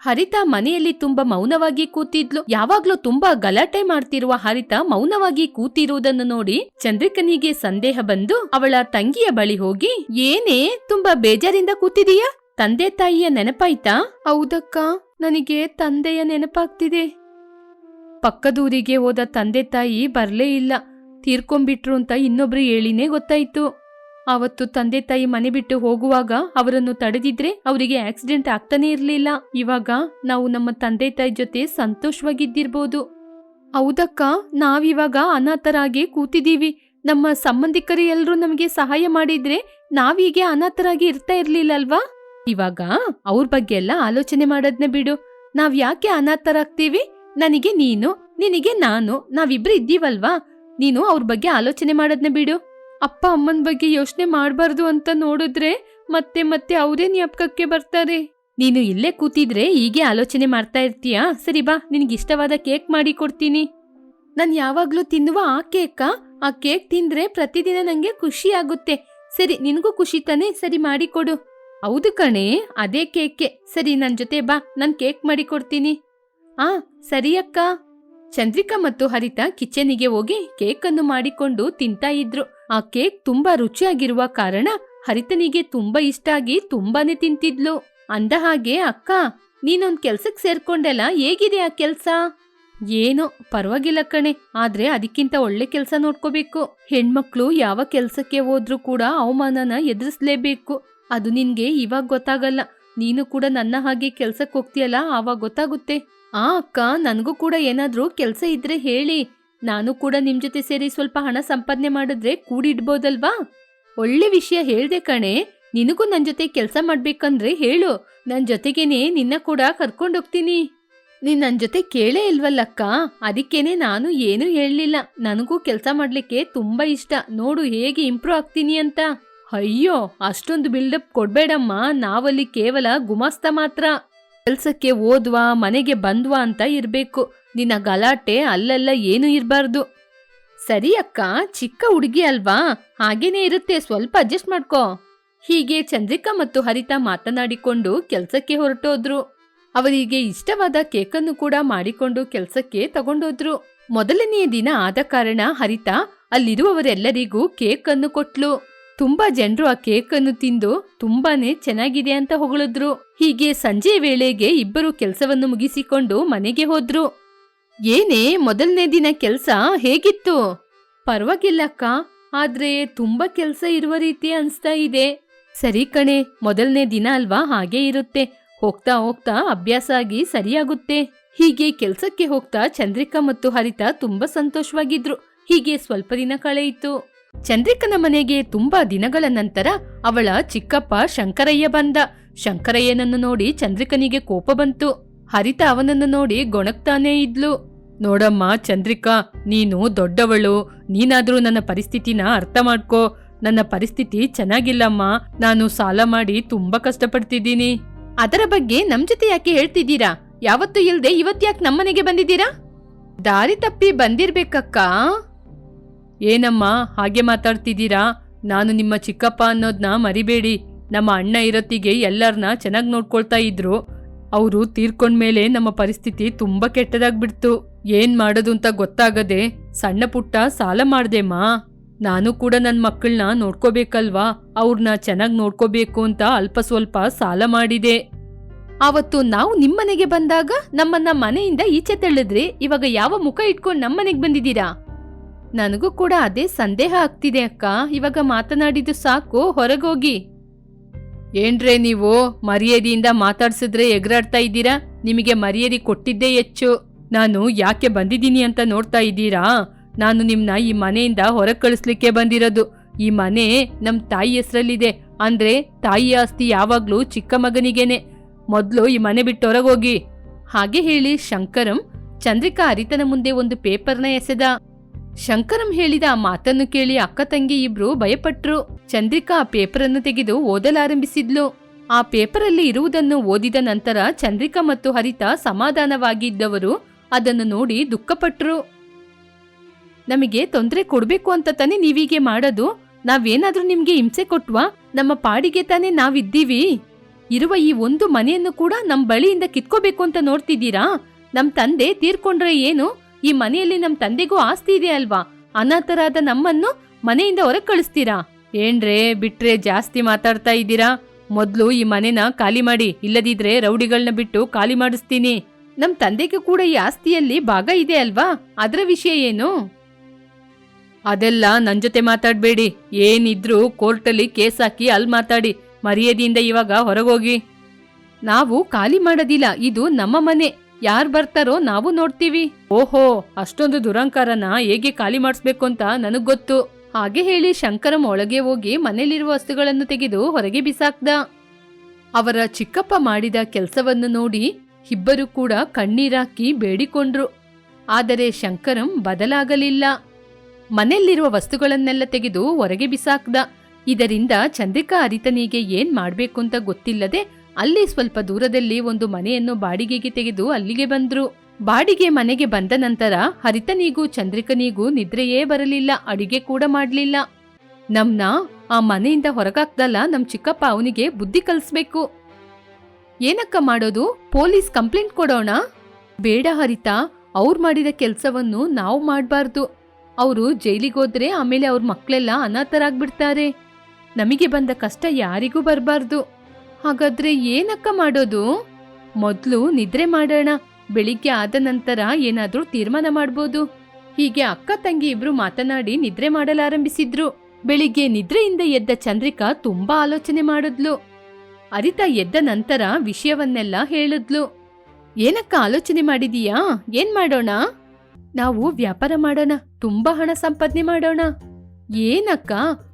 ಹರಿತ ಮನೆಯಲ್ಲಿ ತುಂಬಾ ಮೌನವಾಗಿ ಕೂತಿದ್ಲು. ಯಾವಾಗ್ಲೂ ತುಂಬಾ ಗಲಾಟೆ ಮಾಡ್ತಿರುವ ಹರಿತ ಮೌನವಾಗಿ ಕೂತಿರುವುದನ್ನು ನೋಡಿ ಚಂದ್ರಿಕನಿಗೆ ಸಂದೇಹ ಬಂದು ಅವಳ ತಂಗಿಯ ಬಳಿ ಹೋಗಿ, ಏನೇ ತುಂಬಾ ಬೇಜಾರಿಂದ ಕೂತಿದೀಯಾ? ತಂದೆ ತಾಯಿಯ ನೆನಪಾಯ್ತಾ? ಹೌದಕ್ಕ, ನನಗೆ ತಂದೆಯ ನೆನಪಾಗ್ತಿದೆ. ಪಕ್ಕದೂರಿಗೆ ಹೋದ ತಂದೆ ತಾಯಿ ಬರ್ಲೇ ಇಲ್ಲ. ತೀರ್ಕೊಂಬಿಟ್ರು ಅಂತ ಇನ್ನೊಬ್ರು ಹೇಳಿನೇ ಗೊತ್ತಾಯ್ತು. ಆವತ್ತು ತಂದೆ ತಾಯಿ ಮನೆ ಬಿಟ್ಟು ಹೋಗುವಾಗ ಅವರನ್ನು ತಡೆದಿದ್ರೆ ಅವರಿಗೆ ಆಕ್ಸಿಡೆಂಟ್ ಆಗ್ತಾನೆ ಇರಲಿಲ್ಲ. ಇವಾಗ ನಾವು ನಮ್ಮ ತಂದೆ ತಾಯಿ ಜೊತೆ ಸಂತೋಷವಾಗಿದ್ದಿರ್ಬೋದು. ಹೌದಕ್ಕ, ನಾವಿವಾಗ ಅನಾಥರಾಗಿ ಕೂತಿದೀವಿ ನಮ್ಮ ಸಂಬಂಧಿಕರು ಎಲ್ಲರೂ ನಮಗೆ ಸಹಾಯ ಮಾಡಿದ್ರೆ ನಾವೀಗೆ ಅನಾಥರಾಗಿ ಇರ್ತಾ ಇರ್ಲಿಲ್ಲ ಅಲ್ವಾ ಇವಾಗ ಅವ್ರ ಬಗ್ಗೆ ಎಲ್ಲ ಆಲೋಚನೆ ಮಾಡೋದ್ನ ಬಿಡು. ನಾವ್ ಯಾಕೆ ಅನಾಥರಾಗ್ತೀವಿ? ನನಗೆ ನೀನು, ನಿನಗೆ ನಾನು, ನಾವಿಬ್ರು ಇದ್ದೀವಲ್ವಾ? ನೀನು ಅವ್ರ ಬಗ್ಗೆ ಆಲೋಚನೆ ಮಾಡೋದ್ನ ಬಿಡು. ಅಪ್ಪ ಅಮ್ಮನ ಬಗ್ಗೆ ಯೋಚನೆ ಮಾಡಬಾರ್ದು ಅಂತ ನೋಡಿದ್ರೆ ಮತ್ತೆ ಮತ್ತೆ ಅವರೇ ಜ್ಞಾಪಕಕ್ಕೆ ಬರ್ತಾರೆ. ನೀನು ಇಲ್ಲೇ ಕೂತಿದ್ರೆ ಹೀಗೆ ಆಲೋಚನೆ ಮಾಡ್ತಾ ಇರ್ತೀಯಾ? ಸರಿ ಬಾ, ನಿನಗೆ ಇಷ್ಟವಾದ ಕೇಕ್ ಮಾಡಿ ಕೊಡ್ತೀನಿ. ನಾನು ಯಾವಾಗಲೂ ತಿನ್ನುವ ಆ ಕೇಕ, ಆ ಕೇಕ್ ತಿಂದ್ರೆ ಪ್ರತಿದಿನ ನನಗೆ ಖುಷಿ ಆಗುತ್ತೆ. ಸರಿ, ನಿನಗೂ ಖುಷಿ ತಾನೆ? ಸರಿ ಮಾಡಿಕೊಡು ಹೌದು ಕಣೆ, ಅದೇ ಕೇಕ್. ಸರಿ ನನ್ನ ಜೊತೆ ಬಾ, ನಾನು ಕೇಕ್ ಮಾಡಿ ಕೊಡ್ತೀನಿ. ಆ, ಸರಿ ಅಕ್ಕ. ಚಂದ್ರಿಕಾ ಮತ್ತು ಹರಿತ ಕಿಚನಿಗೆ ಹೋಗಿ ಕೇಕ್ ಅನ್ನು ಮಾಡಿಕೊಂಡು ತಿಂತಾ ಇದ್ರು. ಆ ಕೇಕ್ ತುಂಬಾ ರುಚಿಯಾಗಿರುವ ಕಾರಣ ಹರಿತನಿಗೆ ತುಂಬಾ ಇಷ್ಟ ಆಗಿ ತುಂಬಾನೇ ತಿಂತಿದ್ಲು. ಅಂದ ಹಾಗೆ, ಅಕ್ಕ, ನೀನೊಂದ್ ಕೆಲ್ಸಕ್ ಸೇರ್ಕೊಂಡೆಲ್ಲ ಹೇಗಿದೆ ಆ ಕೆಲ್ಸ? ಏನೋ, ಪರವಾಗಿಲ್ಲ ಕಣೆ. ಆದ್ರೆ ಅದಕ್ಕಿಂತ ಒಳ್ಳೆ ಕೆಲ್ಸ ನೋಡ್ಕೋಬೇಕು. ಹೆಣ್ಮಕ್ಳು ಯಾವ ಕೆಲ್ಸಕ್ಕೆ ಹೋದ್ರೂ ಕೂಡ ಅವಮಾನನ ಎದುರಿಸ್ಲೇಬೇಕು. ಅದು ನಿನ್ಗೆ ಇವಾಗ ಗೊತ್ತಾಗಲ್ಲ. ನೀನು ಕೂಡ ನನ್ನ ಹಾಗೆ ಕೆಲ್ಸಕ್ಕೆ ಹೋಗ್ತೀಯಲ್ಲ, ಆವಾಗ ಗೊತ್ತಾಗುತ್ತೆ. ಆ ಅಕ್ಕ, ನನಗೂ ಕೂಡ ಏನಾದರೂ ಕೆಲಸ ಇದ್ರೆ ಹೇಳಿ. ನಾನು ಕೂಡ ನಿಮ್ ಜೊತೆ ಸೇರಿ ಸ್ವಲ್ಪ ಹಣ ಸಂಪಾದನೆ ಮಾಡಿದ್ರೆ ಕೂಡಿಡ್ಬೋದಲ್ವಾ? ಒಳ್ಳೆ ವಿಷಯ ಹೇಳ್ದೆ ಕಣೆ. ನಿನಗೂ ನನ್ ಜೊತೆ ಕೆಲಸ ಮಾಡ್ಬೇಕಂದ್ರೆ ಹೇಳು. ನನ್ ಜೊತೆಗೇನೆ ನಿನ್ನ ಕೂಡ ಕರ್ಕೊಂಡೋಗ್ತೀನಿ. ನೀನ್ ನನ್ನ ಜೊತೆ ಕೇಳೇ ಇಲ್ವಲ್ಲಕ್ಕ ಅದಕ್ಕೇನೆ ನಾನು ಏನು ಹೇಳಲಿಲ್ಲ. ನನಗೂ ಕೆಲಸ ಮಾಡ್ಲಿಕ್ಕೆ ತುಂಬಾ ಇಷ್ಟ. ನೋಡು ಹೇಗೆ ಇಂಪ್ರೂವ್ ಆಗ್ತೀನಿ ಅಂತ. ಅಯ್ಯೋ, ಅಷ್ಟೊಂದು ಬಿಲ್ಡಪ್ ಕೊಡಬೇಡಮ್ಮ. ನಾವಲ್ಲಿ ಕೇವಲ ಗುಮಾಸ್ತ ಮಾತ್ರ. ಕೆಲ್ಸಕ್ಕೆ ಓದ್ವಾ, ಮನೆಗೆ ಬಂದ್ವಾ ಅಂತ ಇರಬೇಕು. ನಿನ್ನ ಗಲಾಟೆ ಅಲ್ಲೆಲ್ಲ ಏನು ಇರಬಾರ್ದು. ಸರಿ ಅಕ್ಕ, ಚಿಕ್ಕ ಹುಡುಗಿ ಅಲ್ವಾ? ಹಾಗೇನೇ ಇರುತ್ತೆ, ಸ್ವಲ್ಪ ಅಡ್ಜಸ್ಟ್ ಮಾಡ್ಕೋ. ಹೀಗೆ ಚಂದ್ರಿಕಾ ಮತ್ತು ಹರಿತಾ ಮಾತನಾಡಿಕೊಂಡು ಕೆಲಸಕ್ಕೆ ಹೊರಟೋದ್ರು. ಅವರಿಗೆ ಇಷ್ಟವಾದ ಕೇಕನ್ನು ಕೂಡ ಮಾಡಿಕೊಂಡು ಕೆಲಸಕ್ಕೆ ತಗೊಂಡೋದ್ರು. ಮೊದಲನೆಯ ದಿನ ಆದ ಕಾರಣ ಹರಿತಾ ಅಲ್ಲಿರುವವರೆಲ್ಲರಿಗೂ ಕೇಕ್ ಅನ್ನು ಕೊಟ್ಲು. ತುಂಬಾ ಜನರು ಆ ಕೇಕ್ ಅನ್ನು ತಿಂದು ತುಂಬಾನೇ ಚೆನ್ನಾಗಿದೆ ಅಂತ ಹೊಗಳಿದ್ರು. ಹೀಗೆ ಸಂಜೆ ವೇಳೆಗೆ ಇಬ್ಬರು ಕೆಲಸವನ್ನು ಮುಗಿಸಿಕೊಂಡು ಮನೆಗೆ ಹೋದ್ರು. ಏನೇ ಮೊದಲನೇ ದಿನ ಕೆಲಸ ಹೇಗಿತ್ತು? ಪರವಾಗಿಲ್ಲಕ್ಕ ಆದ್ರೆ ತುಂಬಾ ಕೆಲಸ ಇರುವ ರೀತಿ ಅನ್ಸ್ತಾ ಇದೆ. ಸರಿ ಕಣೆ, ಮೊದಲನೇ ದಿನ ಅಲ್ವಾ ಹಾಗೆ ಇರುತ್ತೆ. ಹೋಗ್ತಾ ಹೋಗ್ತಾ ಅಭ್ಯಾಸ ಆಗಿ ಸರಿಯಾಗುತ್ತೆ. ಹೀಗೆ ಕೆಲ್ಸಕ್ಕೆ ಹೋಗ್ತಾ ಚಂದ್ರಿಕಾ ಮತ್ತು ಹರಿತಾ ತುಂಬಾ ಸಂತೋಷವಾಗಿದ್ರು. ಹೀಗೆ ಸ್ವಲ್ಪ ದಿನ ಕಳೆಯಿತು. ಚಂದ್ರಿಕನ ಮನೆಗೆ ತುಂಬಾ ದಿನಗಳ ನಂತರ ಅವಳ ಚಿಕ್ಕಪ್ಪ ಶಂಕರಯ್ಯ ಬಂದ. ಶಂಕರಯ್ಯನನ್ನು ನೋಡಿ ಚಂದ್ರಿಕನಿಗೆ ಕೋಪ ಬಂತು. ಹರಿತ ಅವನನ್ನು ನೋಡಿ ಗೊಣಕ್ತಾನೇ ಇದ್ಲು. ನೋಡಮ್ಮ ಚಂದ್ರಿಕಾ, ನೀನು ದೊಡ್ಡವಳು. ನೀನಾದ್ರೂ ನನ್ನ ಪರಿಸ್ಥಿತಿನ ಅರ್ಥ ಮಾಡ್ಕೋ. ನನ್ನ ಪರಿಸ್ಥಿತಿ ಚೆನ್ನಾಗಿಲ್ಲಮ್ಮ. ನಾನು ಸಾಲ ಮಾಡಿ ತುಂಬಾ ಕಷ್ಟಪಡ್ತಿದ್ದೀನಿ. ಅದರ ಬಗ್ಗೆ ನಮ್ ಜೊತೆ ಯಾಕೆ ಹೇಳ್ತಿದ್ದೀರಾ? ಯಾವತ್ತೂ ಇಲ್ದೆ ಇವತ್ತ್ಯಾಕೆ ನಮ್ಮನೆಗೆ ಬಂದಿದ್ದೀರಾ? ದಾರಿ ತಪ್ಪಿ ಬಂದಿರ್ಬೇಕಕ್ಕ? ಏನಮ್ಮ, ಹಾಗೆ ಮಾತಾಡ್ತಿದ್ದೀರಾ? ನಾನು ನಿಮ್ಮ ಚಿಕ್ಕಪ್ಪ ಅನ್ನೋದ್ನ ಮರಿಬೇಡಿ. ನಮ್ಮ ಅಣ್ಣ ಇರತ್ತಿಗೆ ಎಲ್ಲರನ್ನ ಚೆನ್ನಾಗಿ ನೋಡ್ಕೊಳ್ತಾ ಇದ್ರು. ಅವರು ತೀರ್ಕೊಂಡ್ಮೇಲೆ ನಮ್ಮ ಪರಿಸ್ಥಿತಿ ತುಂಬಾ ಕೆಟ್ಟದಾಗ್ಬಿಡ್ತು. ಏನ್ ಮಾಡೋದು ಅಂತ ಗೊತ್ತಾಗದೆ ಸಣ್ಣ ಪುಟ್ಟ ಸಾಲ ಮಾಡ್ದೆಮ್ಮ. ನಾನು ಕೂಡ ನನ್ನ ಮಕ್ಕಳನ್ನ ನೋಡ್ಕೋಬೇಕಲ್ವಾ? ಅವ್ರನ್ನ ಚೆನ್ನಾಗಿ ನೋಡ್ಕೋಬೇಕು ಅಂತ ಅಲ್ಪ ಸ್ವಲ್ಪ ಸಾಲ ಮಾಡಿದೆ. ಆವತ್ತು ನಾವು ನಿಮ್ಮನೆಗೆ ಬಂದಾಗ ನಮ್ಮನ್ನ ಮನೆಯಿಂದ ಈಚೆ ತಳ್ಳಿದ್ರಿ. ಇವಾಗ ಯಾವ ಮುಖ ಇಟ್ಕೊಂಡು ನಮ್ಮನೆಗೆ ಬಂದಿದ್ದೀರಾ? ನನಗೂ ಕೂಡ ಅದೇ ಸಂದೇಹ ಆಗ್ತಿದೆ ಅಕ್ಕ. ಇವಾಗ ಮಾತನಾಡಿದ್ದು ಸಾಕು, ಹೊರಗೋಗಿ. ಏನ್ರೇ ನೀವು, ಮರ್ಯಾದೆಯಿಂದ ಮಾತಾಡ್ಸಿದ್ರೆ ಎಗರಾಡ್ತಾ ಇದ್ದೀರಾ? ನಿಮಗೆ ಮರ್ಯಾದೆ ಕೊಟ್ಟಿದ್ದೇ ಹೆಚ್ಚು. ನಾನು ಯಾಕೆ ಬಂದಿದ್ದೀನಿ ಅಂತ ನೋಡ್ತಾ ಇದ್ದೀರಾ? ನಾನು ನಿಮ್ನ ಈ ಮನೆಯಿಂದ ಹೊರಗೆ ಕಳಿಸ್ಲಿಕ್ಕೆ ಬಂದಿರೋದು. ಈ ಮನೆ ನಮ್ಮ ತಾಯಿ ಹೆಸರಲ್ಲಿದೆ. ಅಂದ್ರೆ ತಾಯಿ ಆಸ್ತಿ ಯಾವಾಗ್ಲೂ ಚಿಕ್ಕ ಮಗನಿಗೇನೆ. ಮೊದಲು ಈ ಮನೆ ಬಿಟ್ಟು ಹೊರಗೋಗಿ. ಹಾಗೆ ಹೇಳಿ ಶಂಕರಂ ಚಂದ್ರಿಕಾ ಅರಿತನ ಮುಂದೆ ಒಂದು ಪೇಪರ್ನ ಎಸೆದ. ಶಂಕರಂ ಹೇಳಿದ ಆ ಮಾತನ್ನು ಕೇಳಿ ಅಕ್ಕ ತಂಗಿ ಇಬ್ರು ಭಯಪಟ್ರು. ಚಂದ್ರಿಕಾ ಆ ಪೇಪರನ್ನು ತೆಗೆದು ಓದಲಾರಂಭಿಸಿದ್ಲು. ಆ ಪೇಪರಲ್ಲಿ ಇರುವುದನ್ನು ಓದಿದ ನಂತರ ಚಂದ್ರಿಕಾ ಮತ್ತು ಹರಿತ ಸಮಾಧಾನವಾಗಿದ್ದವರು ಅದನ್ನು ನೋಡಿ ದುಃಖಪಟ್ರು. ನಮಗೆ ತೊಂದರೆ ಕೊಡ್ಬೇಕು ಅಂತ ತಾನೇ ನೀವೀಗೆ ಮಾಡೋದು. ನಾವೇನಾದ್ರೂ ನಿಮ್ಗೆ ಹಿಂಸೆ ಕೊಟ್ವಾ? ನಮ್ಮ ಪಾಡಿಗೆ ತಾನೇ ನಾವಿದ್ದೀವಿ. ಇರುವ ಈ ಒಂದು ಮನೆಯನ್ನು ಕೂಡ ನಮ್ ಬಳಿಯಿಂದ ಕಿತ್ಕೋಬೇಕು ಅಂತ ನೋಡ್ತಿದ್ದೀರಾ? ನಮ್ ತಂದೆ ತೀರ್ಕೊಂಡ್ರೆ ಏನು? ಈ ಮನೆಯಲ್ಲಿ ನಮ್ ತಂದೆಗೂ ಆಸ್ತಿ ಇದೆ ಅಲ್ವಾ? ಅನಾಥರಾದ ನಮ್ಮನ್ನು ಮನೆಯಿಂದ ಹೊರಗೆ ಕಳಿಸ್ತೀರಾ? ಏನ್ರೇ, ಬಿಟ್ರೆ ಜಾಸ್ತಿ ಮಾತಾಡ್ತಾ ಇದ್ದೀರಾ? ಮೊದ್ಲು ಈ ಮನೆನ ಖಾಲಿ ಮಾಡಿ, ಇಲ್ಲದಿದ್ರೆ ರೌಡಿಗಳನ್ನ ಬಿಟ್ಟು ಖಾಲಿ ಮಾಡಿಸ್ತೀನಿ. ನಮ್ ತಂದೆಗೆ ಕೂಡ ಈ ಆಸ್ತಿಯಲ್ಲಿ ಭಾಗ ಇದೆ ಅಲ್ವಾ? ಅದರ ವಿಷಯ ಏನು? ಅದೆಲ್ಲ ನನ್ ಜೊತೆ ಮಾತಾಡ್ಬೇಡಿ. ಏನಿದ್ರು ಕೋರ್ಟಲ್ಲಿ ಕೇಸ್ ಹಾಕಿ ಅಲ್ಲಿ ಮಾತಾಡಿ. ಮರ್ಯಾದೆಯಿಂದ ಇವಾಗ ಹೊರಗೋಗಿ ನಾವು ಖಾಲಿ ಮಾಡೋದಿಲ್ಲ. ಇದು ನಮ್ಮ ಮನೆ. ಯಾರ್ ಬರ್ತಾರೋ ನಾವು ನೋಡ್ತೀವಿ. ಓಹೋ, ಅಷ್ಟೊಂದು ದುರಂಕಾರನ ಹೇಗೆ ಖಾಲಿ ಮಾಡಿಸ್ಬೇಕು ಅಂತ ನನಗ್ ಗೊತ್ತು. ಹಾಗೆ ಹೇಳಿ ಶಂಕರಂ ಒಳಗೆ ಹೋಗಿ ಮನೇಲಿರುವ ವಸ್ತುಗಳನ್ನು ತೆಗೆದು ಹೊರಗೆ ಬಿಸಾಕ್ದ. ಅವರ ಚಿಕ್ಕಪ್ಪ ಮಾಡಿದ ಕೆಲಸವನ್ನು ನೋಡಿ ಇಬ್ಬರು ಕೂಡ ಕಣ್ಣೀರಾಕಿ ಬೇಡಿಕೊಂಡ್ರು. ಆದರೆ ಶಂಕರಂ ಬದಲಾಗಲಿಲ್ಲ. ಮನೆಯಲ್ಲಿರುವ ವಸ್ತುಗಳನ್ನೆಲ್ಲ ತೆಗೆದು ಹೊರಗೆ ಬಿಸಾಕ್ದ. ಇದರಿಂದ ಚಂದ್ರಿಕಾ ಅರಿತನಿಗೆ ಏನ್ ಮಾಡ್ಬೇಕು ಅಂತ ಗೊತ್ತಿಲ್ಲದೆ ಅಲ್ಲಿ ಸ್ವಲ್ಪ ದೂರದಲ್ಲಿ ಒಂದು ಮನೆಯನ್ನು ಬಾಡಿಗೆಗೆ ತೆಗೆದು ಅಲ್ಲಿಗೆ ಬಂದ್ರು. ಬಾಡಿಗೆ ಮನೆಗೆ ಬಂದ ನಂತರ ಹರಿತನಿಗೂ ಚಂದ್ರಿಕನಿಗೂ ನಿದ್ರೆಯೇ ಬರಲಿಲ್ಲ, ಅಡಿಗೆ ಕೂಡ ಮಾಡಲಿಲ್ಲ. ನಮ್ನ ಆ ಮನೆಯಿಂದ ಹೊರಗಾಕ್ದಲ್ಲ ನಮ್ ಚಿಕ್ಕಪ್ಪ ಅವನಿಗೆ ಬುದ್ಧಿ ಕಲಿಸ್ಬೇಕು. ಏನಕ್ಕ ಮಾಡೋದು? ಪೊಲೀಸ್ ಕಂಪ್ಲೇಂಟ್ ಕೊಡೋಣ? ಬೇಡ ಹರಿತ, ಅವ್ರು ಮಾಡಿದ ಕೆಲ್ಸವನ್ನು ನಾವು ಮಾಡಬಾರ್ದು. ಅವರು ಜೈಲಿಗೋದ್ರೆ ಆಮೇಲೆ ಅವ್ರ ಮಕ್ಕಳೆಲ್ಲ ಅನಾಥರಾಗ್ಬಿಡ್ತಾರೆ. ನಮಗೆ ಬಂದ ಕಷ್ಟ ಯಾರಿಗೂ ಬರಬಾರ್ದು. ಹಾಗಾದ್ರೆ ಏನಕ್ಕ ಮಾಡೋದು? ಮೊದ್ಲು ನಿದ್ರೆ ಮಾಡೋಣ. ಬೆಳಿಗ್ಗೆ ಆದ ನಂತರ ಏನಾದ್ರೂ ತೀರ್ಮಾನ ಮಾಡ್ಬೋದು. ಹೀಗೆ ಅಕ್ಕ ತಂಗಿ ಇಬ್ರು ಮಾತನಾಡಿ ನಿದ್ರೆ ಮಾಡಲಾರಂಭಿಸಿದ್ರು. ಬೆಳಿಗ್ಗೆ ನಿದ್ರೆಯಿಂದ ಎದ್ದ ಚಂದ್ರಿಕಾ ತುಂಬಾ ಆಲೋಚನೆ ಮಾಡಿದ್ಲು. ಅರಿತ ಎದ್ದ ನಂತರ ವಿಷಯವನ್ನೆಲ್ಲ ಹೇಳಿದ್ಲು. ಏನಕ್ಕ ಆಲೋಚನೆ ಮಾಡಿದೀಯಾ? ಏನ್ ಮಾಡೋಣ? ನಾವು ವ್ಯಾಪಾರ ಮಾಡೋಣ. ತುಂಬಾ ಹಣ ಸಂಪಾದನೆ ಮಾಡೋಣ. ಏನಕ್ಕ?